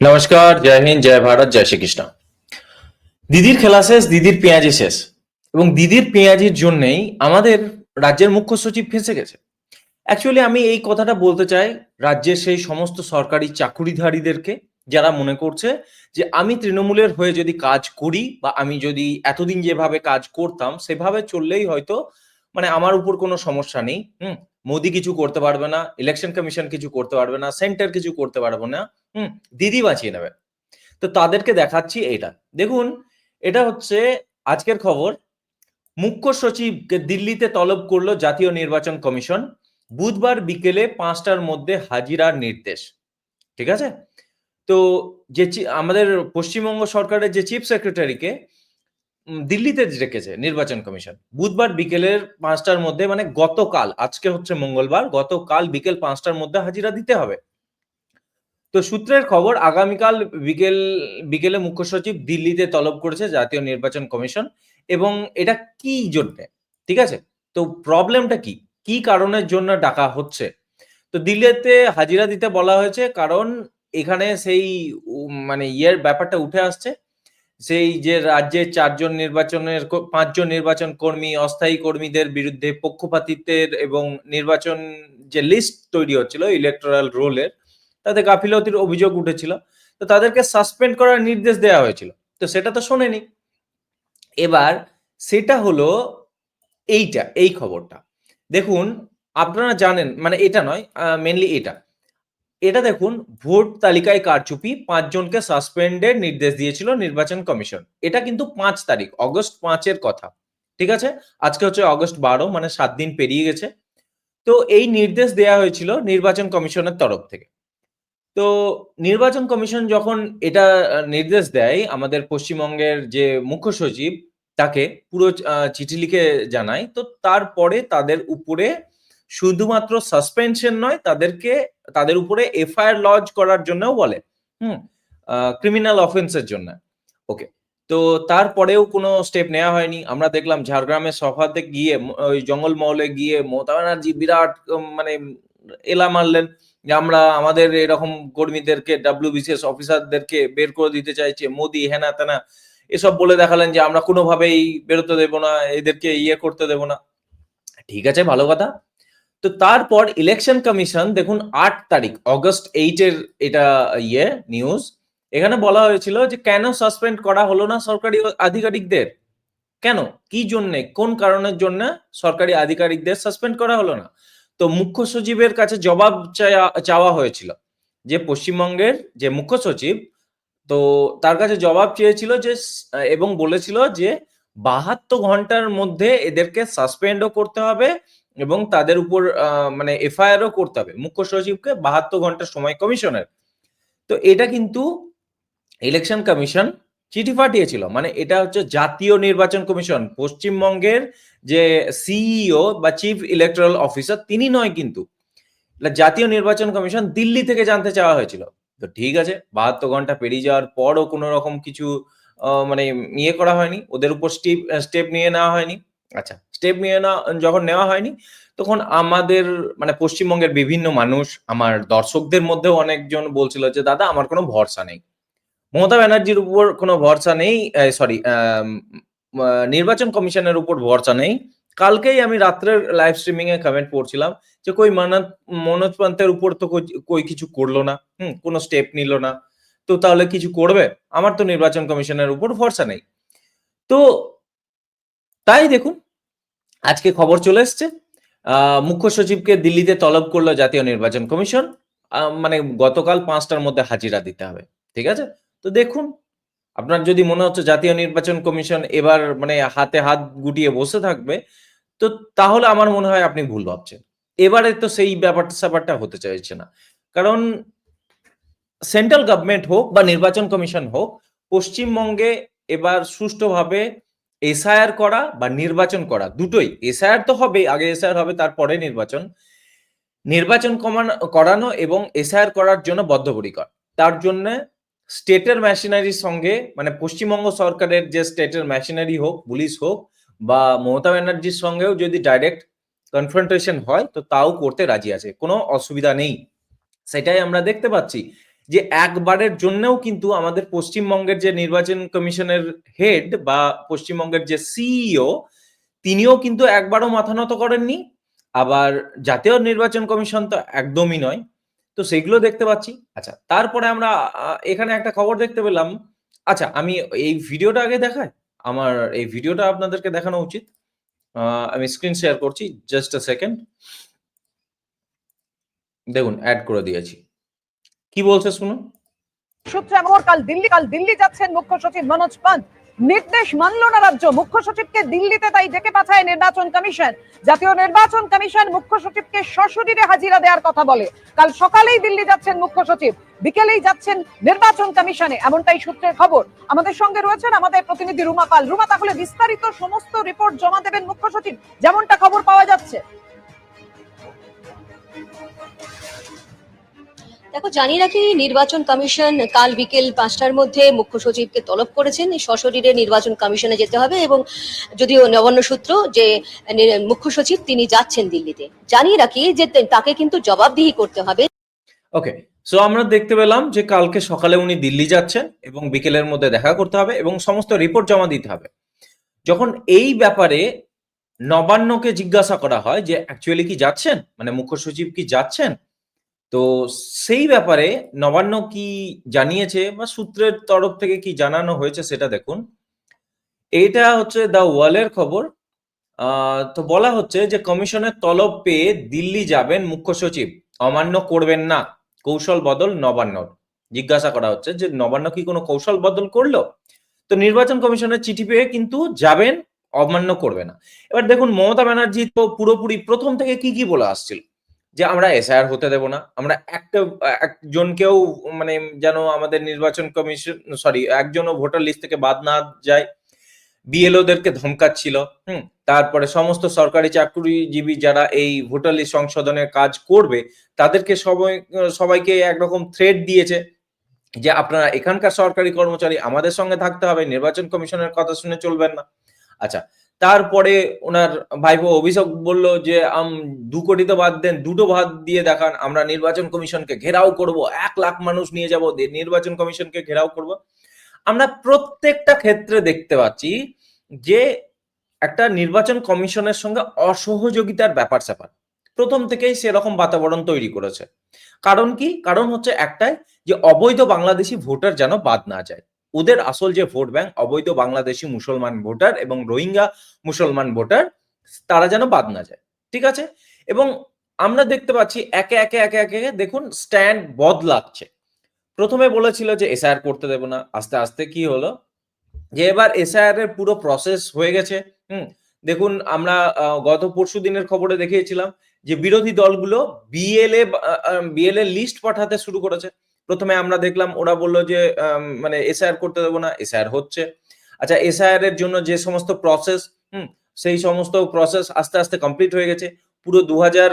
নমস্কার, জয় হিন্দ, জয় ভারত, জয় শ্রীকৃষ্ণ। দিদির খেলা শেষ, দিদির পেঁয়াজি শেষ। এবং দিদির পেঁয়াজির জন্যেই আমাদের রাজ্যের মুখ্য সচিব ফেঁসে গেছে। অ্যাকচুয়ালি আমি এই কথাটা বলতে চাই রাজ্যের সেই সমস্ত সরকারি চাকুরিধারীদেরকে, যারা মনে করছে যে আমি তৃণমূলের হয়ে যদি কাজ করি বা আমি যদি এতদিন যেভাবে কাজ করতাম, সেভাবে চললেই হয়তো মানে আমার উপর কোনো সমস্যা নেই। হুম মোদি কিছু করতে পারবে না ইলেকশন কমিশন কিছু করতে পারবে না সেন্টার কিছু করতে পারবে না, হুম, দিদি বাঁচিয়ে নেবে। তো তাদেরকে দেখাচ্ছি এটা দেখুন, এটা হচ্ছে আজকের খবর। মুখ্য সচিবকে দিল্লিতে তলব করল জাতীয় নির্বাচন কমিশন। বুধবার বিকেলে পাঁচটার মধ্যে হাজিরার নির্দেশ। ঠিক আছে? তো যে আমাদের পশ্চিমবঙ্গ সরকারের যে চিফ সেক্রেটারিকে দিল্লিতে রেখেছে নির্বাচন কমিশন। বুধবার বিকেলের পাঁচটার মধ্যে মানে গতকাল, আজকে হচ্ছে মঙ্গলবার, গতকাল বিকেল পাঁচটার মধ্যে হাজিরা দিতে হবে। তো সূত্রের খবর, আগামীকাল বিকেল, বিকেলে মুখ্য সচিব দিল্লিতে তলব করেছে জাতীয় নির্বাচন কমিশন এবং এটা কি জন্য? ঠিক আছে? তো প্রবলেমটা কি? কি কারণের জন্য ডাকা হচ্ছে? তো দিল্লিতে হাজিরা দিতে বলা হয়েছে কারণ এখানে সেই মানে ইয়ের ব্যাপারটা উঠে আসছে। সেই যে রাজ্যে চারজন নির্বাচনের পাঁচজন নির্বাচন কর্মী, অস্থায়ী কর্মীদের বিরুদ্ধে পক্ষপাতিত্বের এবং নির্বাচন যে লিস্ট তৈরি হচ্ছিল ইলেকটোরাল রোলের তাতে গাফিলতির অভিযোগ উঠেছিল। তো তাদেরকে সাসপেন্ড করার নির্দেশ দেওয়া হয়েছিল। তো সেটা তো শোনেনি। এবার সেটা হলো এইটা, এই খবরটা। দেখুন, আপনারা জানেন মানে এটা নয় মেনলি এটা। এটা দেখুন, ভোট তালিকায় কারচুপি, পাঁচজনকে সাসপেন্ডের নির্দেশ দিয়েছিল নির্বাচন কমিশন। এটা কিন্তু পাঁচ তারিখ, অগস্ট পাঁচের কথা। ঠিক আছে? আজকে হচ্ছে অগস্ট বারো মানে সাত দিন পেরিয়ে গেছে। তো এই নির্দেশ দেওয়া হয়েছিল নির্বাচন কমিশনের তরফ থেকে। তো নির্বাচন কমিশন যখন এটা নির্দেশ দেয়, আমাদের পশ্চিমবঙ্গের যে মুখ্য সচিব, তাকে পুরো চিঠি লিখে জানায়, তো তারপরে তাদের উপরে শুধুমাত্র সাসপেনশন নয়, তাদেরকে, তাদের উপরে এফআইআর লজ করার জন্যও বলে, হুম ক্রিমিনাল অফেন্সের জন্য। ওকে তো তারপরেও কোনো স্টেপ নেওয়া হয়নি। আমরা দেখলাম ঝাড়গ্রামের সভাতে গিয়ে, ওই জঙ্গলমহলে গিয়ে মমতা ব্যানার্জি বিরাট মানে এলা মারলেন যে আমরা আমাদের এরকম কর্মীদেরকে ডাব্লিউবিসিএস অফিসারদেরকে বের করে দিতে চাইছে, মোদি, হেনা তেনা, এসব বলে দেখালেন যে আমরা কোনোভাবেই বেরোতে দেবো না, এদেরকে ইয়ে করতে দেবো না। ঠিক আছে, ভালো কথা। তো তারপর ইলেকশন কমিশন দেখুন, আট তারিখ অগস্ট এইটের এটা ইয়ে নিউজ এখানে বলা হয়েছিল যে কেন সাসপেন্ড করা হলো না সরকারি আধিকারিকদের? কেন? কি জন্যে? কোন কারণের জন্য সরকারি আধিকারিকদের সাসপেন্ড করা হলো না? তো মুখ্য সচিবের কাছে জবাব চাওয়া হয়েছিল যে পশ্চিমবঙ্গের যে মুখ্য সচিব, তো তার কাছে জবাব চেয়েছিল যে, এবং বলেছিল যে বাহাত্তর ঘণ্টার মধ্যে এদেরকে সাসপেন্ডও করতে হবে এবং তাদের উপর মানে এফআইআরও করতে হবে। মুখ্য সচিবকে বাহাত্তর ঘণ্টা সময় কমিশনের। তো এটা কিন্তু ইলেকশন কমিশন চিঠি পাঠিয়েছিল। মানে এটা হচ্ছে জাতীয় নির্বাচন কমিশন। পশ্চিমবঙ্গের যে সিইও বা চিফ ইলেকট্রাল অফিসার তিনি নয় কিন্তু। জাতীয় নির্বাচন কমিশন দিল্লি থেকে জানতে চাওয়া হয়েছিল। তো ঠিক আছে, বাহাত্তর ঘণ্টা পেরিয়ে যাওয়ার পরও কোনো রকম কিছু মানে ইয়ে করা হয়নি। ওদের উপর স্টেপ স্টেপ নিয়ে নেওয়া হয়নি। আচ্ছা স্টেপ নিয়ে না, যখন নেওয়া হয়নি, তখন আমাদের মানে পশ্চিমবঙ্গের বিভিন্ন মানুষ, আমার দর্শকদের মধ্যেও অনেকজন বলছিল যে, দাদা, আমার কোনো ভরসা নেই। মমতা ব্যানার্জির উপর কোনো ভরসা নেই সরি নির্বাচন কমিশনের উপর ভরসা নেই। কালকেই আমি রাত্রের লাইভ স্ট্রিমিং এ কমেন্ট পড়ছিলাম যে, কই মানত, মনোজ পান্তের উপর তো কই- কিছু করল না? হুম, কোনো স্টেপ নিল না। তো তাহলে কিছু করবে? আমার তো নির্বাচন কমিশনের উপর ভরসা নেই। তো তাই দেখুন, আজকে খবর চলে এসছে। মুখ্য সচিবকে দিল্লিতে তলব করল জাতীয় নির্বাচন কমিশন। মানে গতকাল পাঁচটার মধ্যে হাজিরা দিতে হবে, ঠিক আছে? তো দেখুন, আপনার যদি মনে হচ্ছে জাতীয় নির্বাচন কমিশন এবার মানে হাতে হাত গুটিয়ে বসে থাকবে, তো তাহলে আমার মনে হয় আপনি ভুল ভাবছেন। এবারে তো সেই ব্যাপারটা স্যাপারটা হতে চাইছে না। কারণ সেন্ট্রাল গভর্নমেন্ট হোক বা নির্বাচন কমিশন হোক, পশ্চিমবঙ্গে এবার সুষ্ঠুভাবে এসআইআর করা বা নির্বাচন করা, দুটোই। এসআইআর তো হবে আগে এসআইআর হবে, তারপরে নির্বাচন। নির্বাচন কমানো- করানো এবং এসআইআর করার জন্য বদ্ধপরিকর। তার জন্য স্টেটের মেশিনারির সঙ্গে মানে পশ্চিমবঙ্গ সরকারের যে স্টেটের মেশিনারি হোক, পুলিশ হোক বা মমতা ব্যানার্জির সঙ্গেও যদি ডাইরেক্ট কনফ্রন্টেশন হয়, তো তাও করতে রাজি আছে। কোনো অসুবিধা নেই। সেটাই আমরা দেখতে পাচ্ছি। যে একবারের জন্যও কিন্তু আমাদের পশ্চিমবঙ্গের যে নির্বাচন কমিশনের হেড বা পশ্চিমবঙ্গের যে সিইও, তিনিও কিন্তু একবারও মাথা নত করেননি। আবার জাতীয় নির্বাচন কমিশন তো একদমই নয়। তো সেগুলো দেখতে পাচ্ছি। আচ্ছা তারপরে আমরা এখানে একটা খবর দেখতে পেলাম। আচ্ছা আমি এই ভিডিওটা আগে দেখাই। আমার এই ভিডিওটা আপনাদেরকে দেখানো উচিত। আমি স্ক্রিন শেয়ার করছি জাস্ট আ সেকেন্ড দেখুন অ্যাড করে দিয়েছি। কি বলছে খবর কাল দিল্লি কাল দিল্লি যাচ্ছেন মুখ্য সচিব মনোজ পান্ত। নির্দেশ মানল না রাজ্য। মুখ্য সচিবকে দিল্লিতে তাই ডেকে পাঠায় নির্বাচন কমিশন। জাতীয় নির্বাচন কমিশন মুখ্য সচিবকে সশরীরে হাজিরা দেওয়ার কথা বলে। কাল সকালেই দিল্লি যাচ্ছেন মুখ্য সচিব। বিকেলেই যাচ্ছেন নির্বাচন কমিশনে। এমনটাই সূত্রের খবর। আমাদের সঙ্গে রয়েছেন আমাদের প্রতিনিধি রুমা পাল। রুমা, তাহলে বিস্তারিত সমস্ত রিপোর্ট জমা দেবেন মুখ্য সচিব। যেমনটা খবর পাওয়া যাচ্ছে। দেখো, জানিয়ে রাখি, নির্বাচন কমিশন কাল বিকেল পাঁচটার মধ্যে মুখ্য সচিবকে তলব করেছেন। সশরীরে নির্বাচন কমিশনে যেতে হবে এবং যদিও নবান্ন সূত্র যে মুখ্য সচিব, তিনি যাচ্ছেন দিল্লিতে। জানিয়ে রাখি যে তাকে কিন্তু জবাবদিহি করতে হবে। ওকে, সো আমরা দেখতে পেলাম যে কালকে সকালে উনি দিল্লি যাচ্ছেন এবং বিকেলের মধ্যে দেখা করতে হবে এবং সমস্ত রিপোর্ট জমা দিতে হবে। যখন এই ব্যাপারে নবান্নকে জিজ্ঞাসা করা হয় যে অ্যাকচুয়ালি কি যাচ্ছেন? মানে মুখ্য সচিব কি যাচ্ছেন? তো সেই ব্যাপারে নবান্ন কি জানিয়েছে বা সূত্রের তরফ থেকে কি জানানো হয়েছে সেটা দেখুন। এটা হচ্ছে দ্য ওয়ালের খবর। তো বলা হচ্ছে যে কমিশনের তলব পেয়ে দিল্লি যাবেন মুখ্য সচিব। অমান্য করবেন না। কৌশল বদল নবান্নর। জিজ্ঞাসা করা হচ্ছে যে নবান্ন কি কোনো কৌশল বদল করল? তো নির্বাচন কমিশনের চিঠি পেয়ে কিন্তু যাবেন, অমান্য করবে না। এবার দেখুন মমতা ব্যানার্জি তো পুরোপুরি প্রথম থেকে কি কি বলে আসছিল? যে আমরা এসআইআর হতে দেব না। আমরা একটা, একজনকেও মানে যেন আমাদের নির্বাচন কমিশন সরি একজনও ভোটার লিস্ট থেকে বাদ না যায়। বিএলওদেরকে ধমকাচ্ছিল, হুম, তারপরে সমস্ত সরকারি চাকরিজীবী যারা এই ভোটার লিস্ট সংশোধনের কাজ করবে, তাদেরকে সবাই সবাইকে একরকম থ্রেড দিয়েছে যে আপনারা এখানকার সরকারি কর্মচারী আমাদের সঙ্গে থাকতে হবে, নির্বাচন কমিশনের কথা শুনে চলবেন না। আচ্ছা তারপরে ওনার ভাইপো অভিষেক বলল যে, আম, দু কোটি তো বাদ দেন, দুটো ভাত দিয়ে দেখান, আমরা নির্বাচন কমিশনকে ঘেরাও করব। এক লাখ মানুষ নিয়ে যাব নির্বাচন কমিশনকে ঘেরাও করব। আমরা প্রত্যেকটা ক্ষেত্রে দেখতে পাচ্ছি যে, একটা নির্বাচন কমিশনের সঙ্গে অসহযোগিতার ব্যাপার স্যাপার। প্রথম থেকেই সেরকম বাতাবরণ তৈরি করেছে। কারণ কি? কারণ হচ্ছে একটাই যে, অবৈধ বাংলাদেশি ভোটার যেন বাদ না যায়। ওদের আসল যে ভোট ব্যাংক, অবৈধ বাংলাদেশি মুসলমান ভোটার এবং রোহিঙ্গা মুসলমান ভোটার, তারা যেন বাদ না যায়, ঠিক আছে? এবং আমরা দেখতে পাচ্ছি একে একে একে একে দেখুন স্ট্যান্ড বদলাচ্ছে। প্রথমে বলেছিল যে এসআইআর করতে দেব না, আস্তে আস্তে কি হলো? যে এবার এসআইআর এর পুরো প্রসেস হয়ে গেছে, হুম? দেখুন আমরা গত পরশু দিনের খবরে দেখিয়েছিলাম যে বিরোধী দলগুলো বিএলএ বিএলএ লিস্ট পাঠাতে শুরু করেছে। প্রথমে আমরা দেখলাম, ওরা বলল যে মানে এসআইআর করতে দেবো না এসআইআর হচ্ছে। আচ্ছা এসআইআর এর জন্য যে সমস্ত প্রসেস হুম, সেই সমস্ত প্রসেস আস্তে আস্তে কমপ্লিট হয়ে গেছে। পুরো দু হাজার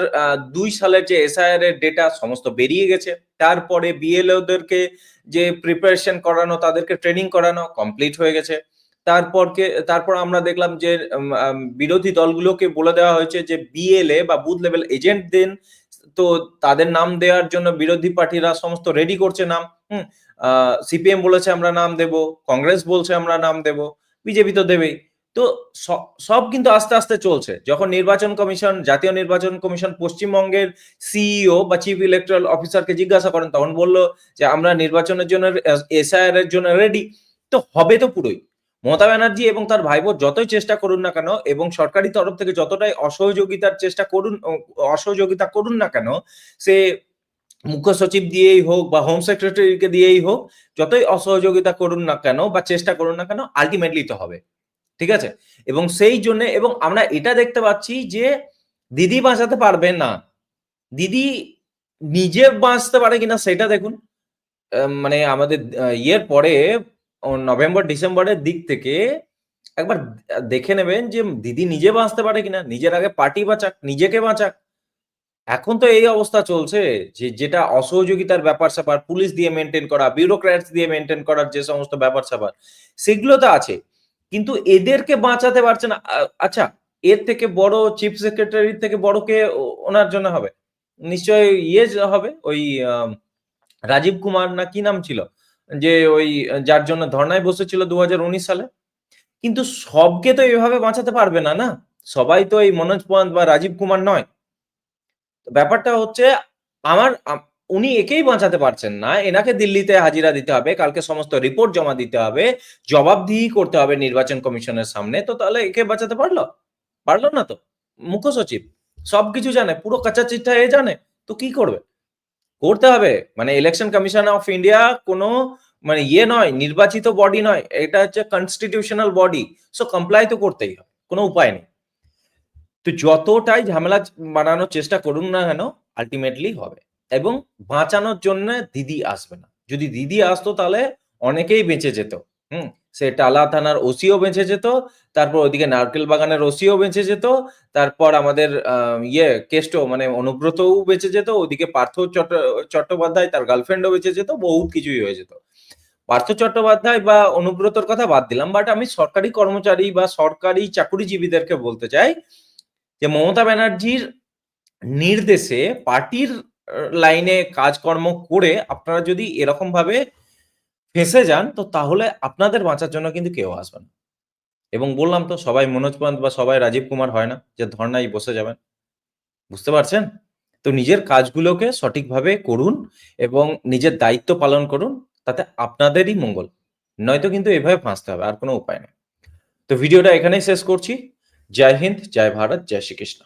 দুই সালের যে এসআইআর এর ডেটা সমস্ত বেরিয়ে গেছে। তারপরে বিএলওদেরকে যে প্রিপারেশন করানো, তাদেরকে ট্রেনিং করানো কমপ্লিট হয়ে গেছে। তারপরকে তারপর আমরা দেখলাম যে বিরোধী দলগুলোকে বলে দেওয়া হয়েছে যে বিএলএ বা বুথ লেভেল এজেন্ট দেন। তো তাদের নাম দেওয়ার জন্য বিরোধী পার্টিরা সমস্ত রেডি করছে নাম, হুম? সিপিএম বলেছে আমরা নাম দেব কংগ্রেস বলছে আমরা নাম দেব বিজেপি তো দেবেই। তো সব কিন্তু আস্তে আস্তে চলছে। যখন নির্বাচন কমিশন, জাতীয় নির্বাচন কমিশন পশ্চিমবঙ্গের সিইও বা চিফ ইলেকট্রাল অফিসারকে জিজ্ঞাসা করেন, তখন বলল যে, আমরা নির্বাচনের জন্য এসআইআর এর জন্য রেডি তো হবে তো পুরোই। মমতা ব্যানার্জি এবং তার ভাইপো যতই চেষ্টা করুন না কেন এবং সরকারি তরফ থেকে যতটাই অসহযোগিতার চেষ্টা করুন অসহযোগিতা করুন না কেন, সে মুখ্য সচিব দিয়েই হোক বা হোম সেক্রেটারিকে দিয়েই হোক, যতই অসহযোগিতা করুন না কেন বা চেষ্টা করুন না কেন আলটিমেটলি তো হবে। ঠিক আছে? এবং সেই জন্য এবং আমরা এটা দেখতে পাচ্ছি যে দিদি বাঁচাতে পারবে না। দিদি নিজে বাঁচতে পারে কিনা সেটা দেখুন। মানে আমাদের ইয়ের পরে নভেম্বর ডিসেম্বরের দিক থেকে একবার দেখে নেবেন যে দিদি নিজে বাঁচতে পারে কিনা, নিজের আগে পার্টি বাঁচাক, নিজেকে বাঁচাক। এখন তো এই অবস্থা চলছে যে যেটা অসহযোগিতার ব্যাপার স্যাপার, পুলিশ দিয়ে মেনটেন করা বিউরোক্র্যাটস দিয়ে মেনটেন করার যে সমস্ত ব্যাপার স্যাপার, সেগুলো তো আছে। কিন্তু এদেরকে বাঁচাতে পারছে না। আচ্ছা এর থেকে বড় চিফ সেক্রেটারির থেকে বড় কে ওনার জন্য হবে? নিশ্চয়ই ইয়ে হবে, ওই রাজীব কুমার না কি নাম ছিল? যে ওই, যার জন্য ধর্নায় বসেছিল দু হাজার উনিশ সালে। কিন্তু সবকে তো এভাবে বাঁচাতে পারবে না না? সবাই তো এই মনোজ পন্ত বা রাজীব কুমার নয়। ব্যাপারটা হচ্ছে, আমার উনি একেই বাঁচাতে পারছেন না। এনাকে দিল্লিতে হাজিরা দিতে হবে, কালকে সমস্ত রিপোর্ট জমা দিতে হবে, জবাবদিহি করতে হবে নির্বাচন কমিশনের সামনে। তো তাহলে একে বাঁচাতে পারল? পারল না তো? মুখ্য সচিব, সবকিছু জানে, পুরো কাঁচা চিঠা এ জানে, তো কি করবে? করতে হবে। মানে ইলেকশন কমিশন অফ ইন্ডিয়া কোনো মানে ইয়ে নয়, নির্বাচিত বডি নয়, এটা হচ্ছে কনস্টিটিউশনাল বডি সো কমপ্লাই তো করতেই হবে, কোনো উপায় নেই। তো যতটাই ঝামেলা বানানোর চেষ্টা করুন না কেন আলটিমেটলি হবে, এবং বাঁচানোর জন্য দিদি আসবে না। যদি দিদি আসতো তাহলে অনেকেই বেঁচে যেত, হুম? সে টালা থানার ওসিও বেঁচে যেত, তারপর ওইদিকে নারকেল বাগানের ওসিও বেঁচে যেত, তারপর আমাদের ইয়ে কেষ্ট মানে অনুব্রতও বেঁচে যেত ওদিকে পার্থ চট্ট চট্টোপাধ্যায় তার গার্লফ্রেন্ডও বেঁচে যেত, বহুত কিছুই হয়ে যেত। পার্থ চট্টোপাধ্যায় বা অনুব্রতর কথা বাদ দিলাম বাট আমি সরকারি কর্মচারী বা সরকারি চাকুরিজীবীদেরকে বলতে চাই যে মমতা ব্যানার্জির নির্দেশে পার্টির লাইনে কাজকর্ম করে আপনারা যদি এরকম ভাবে ফেঁসে যান, তো তাহলে আপনাদের বাঁচার জন্য কিন্তু কেউ আসবে না। এবং বললাম তো, সবাই মনোজ পন্ত বা সবাই রাজীব কুমার হয় না, যে ধর্নায় বসে যাবেন। বুঝতে পারছেন? তো নিজের কাজগুলোকে সঠিকভাবে করুন এবং নিজের দায়িত্ব পালন করুন, তাতে আপনাদেরই মঙ্গল। নয়তো কিন্তু এভাবে ফাঁসতে হবে, আর কোনো উপায় নেই। তো ভিডিওটা এখানেই শেষ করছি। জয় হিন্দ, জয় ভারত, জয় শ্রীকৃষ্ণ।